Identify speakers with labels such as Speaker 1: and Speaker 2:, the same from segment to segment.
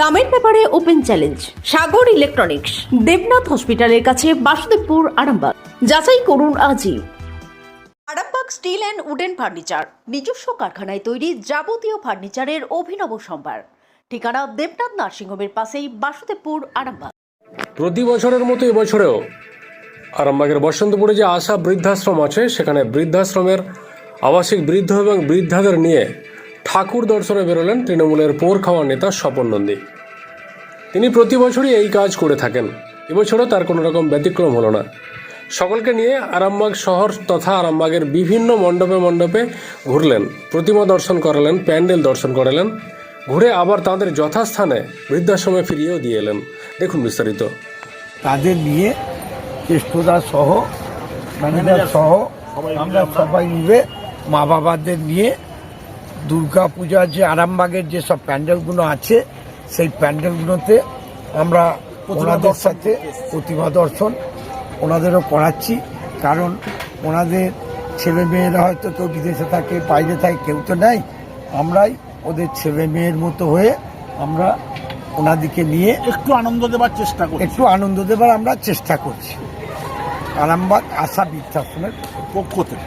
Speaker 1: দামের ব্যাপারে open challenge, Sagar electronics, Debnath হসপিটালের কাছে বাসুদেবপুর, আরামবাগ। যাচাই করুন আজই। Arambagh steel and wooden furniture, নিজস্ব কারখানায় তৈরি যাবতীয় ফার্নিচারের অভিনব সম্ভার। ঠিকানা দেবনাথ নার্সিংহোমের পাশেই বাসুদেবপুর, আরামবাগ।
Speaker 2: প্রতি বছরের মতো এবছরেও আরামবাগের বসন্তপুরে যে আশা বৃদ্ধাশ্রম আছে, সেখানে বৃদ্ধাশ্রমের আবাসিক বৃদ্ধ এবং বৃদ্ধাদের নিয়ে ঠাকুর দর্শনে বেরোলেন তৃণমূলের পোর খাওয়া নেতা স্বপন নন্দী। তিনি প্রতি বছরই এই কাজ করে থাকেন। এবছরও তার কোনো রকম ব্যতিক্রম হলো না। সকলকে নিয়ে আরামবাগ শহর তথা আরামবাগের বিভিন্ন মণ্ডপে মণ্ডপে ঘুরলেন। প্রতিমা দর্শন করালেন, প্যান্ডেল দর্শন করালেন। ঘুরে আবার তাদের যথাস্থানে বৃদ্ধাশ্রমে ফিরিয়েও দিয়ে এলেন। দেখুন বিস্তারিত।
Speaker 3: তাদের নিয়ে জ্যেষ্ঠদা সহ সহ, আমরা সবাই মিলে মা বাবাদের নিয়ে দুর্গা পূজার যে আরামবাগের যেসব প্যান্ডেলগুলো আছে সেই প্যান্ডেলগুলোতে আমরা ওনাদের সাথে প্রতিমা দর্শন ওনাদেরও করাচ্ছি কারণ ওনাদের ছেলে মেয়েরা হয়তো কেউ বিদেশে থাকে বাইরে থাকে কেউ তো নাই। আমরাই ওদের ছেলে মেয়ের মতো হয়ে আমরা ওনাদিকে নিয়ে
Speaker 4: একটু আনন্দ দেবার চেষ্টা করি
Speaker 3: একটু আনন্দ দেবার আমরা চেষ্টা করছি। আরামবাগ আশা বৃদ্ধাশ্রমের
Speaker 4: পক্ষ থেকে।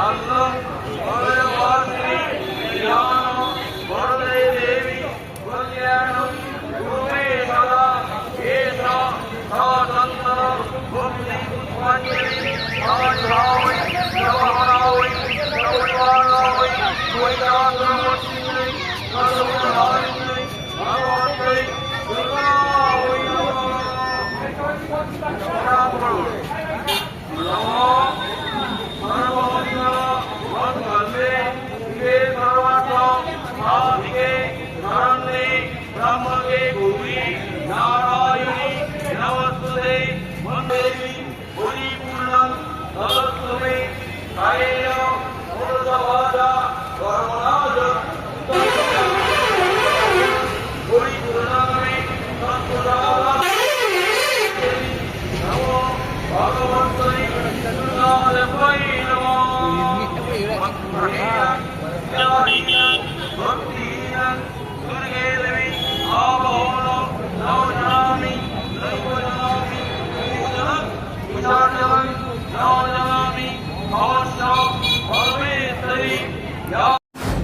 Speaker 5: আল্লাহ Hallelujah.